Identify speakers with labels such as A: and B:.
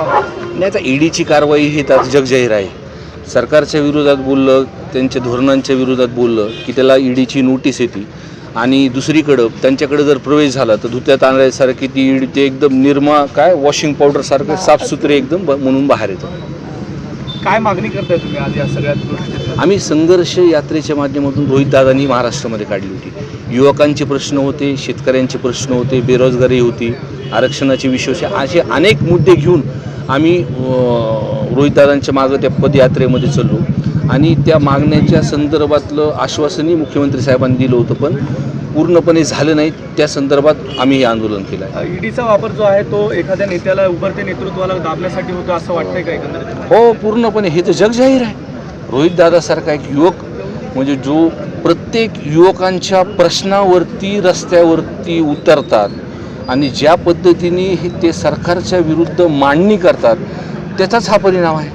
A: नाही आता ईडीची कारवाई ही तर जगजाहीर आहे. सरकारच्या विरोधात बोललं त्यांच्या धोरणांच्या विरोधात बोललं की त्याला ईडीची नोटीस येते. आणि दुसरीकडं त्यांच्याकडे जर प्रवेश झाला तर धुत्यात आणल्यासारखी ती ईडी ते एकदम निर्मा काय वॉशिंग पावडरसारखं साफसुथरे एकदम ब- म्हणून बाहेर येतं.
B: काय मागणी करताय तुम्ही आज या सगळ्या गोष्टीत
A: आम्ही संघर्ष यात्रेच्या माध्यमातून रोहितदादांनी महाराष्ट्रामध्ये काढली होती. युवकांचे प्रश्न होते शेतकऱ्यांचे प्रश्न होते बेरोजगारी होती आरक्षणाचे विषय असे अनेक मुद्दे घेऊन आम्ही रोहितदादांच्या मागं त्या पदयात्रेमध्ये चाललो. आणि त्या मागण्याच्या संदर्भातलं आश्वासनही मुख्यमंत्री साहेबांनी दिलं होतं पण पूर्णपणे झालं नाही. त्या संदर्भात आम्ही हे आंदोलन केलं आहे.
B: ईडीचा वापर जो आहे तो एखाद्या नेत्याला उभरते नेतृत्वाला दाबण्यासाठी होतो असं वाटतंय का एकंदरीत?
A: हो पूर्णपणे. हे तर जगजाहीर आहे. रोहितदादासारखा एक युवक म्हणजे जो प्रत्येक युवकांच्या प्रश्नावरती रस्त्यावरती उतरतात आणि ज्या पद्धतीने हे ते सरकारच्या विरुद्ध मांडणी करतात त्याचाच हा परिणाम आहे.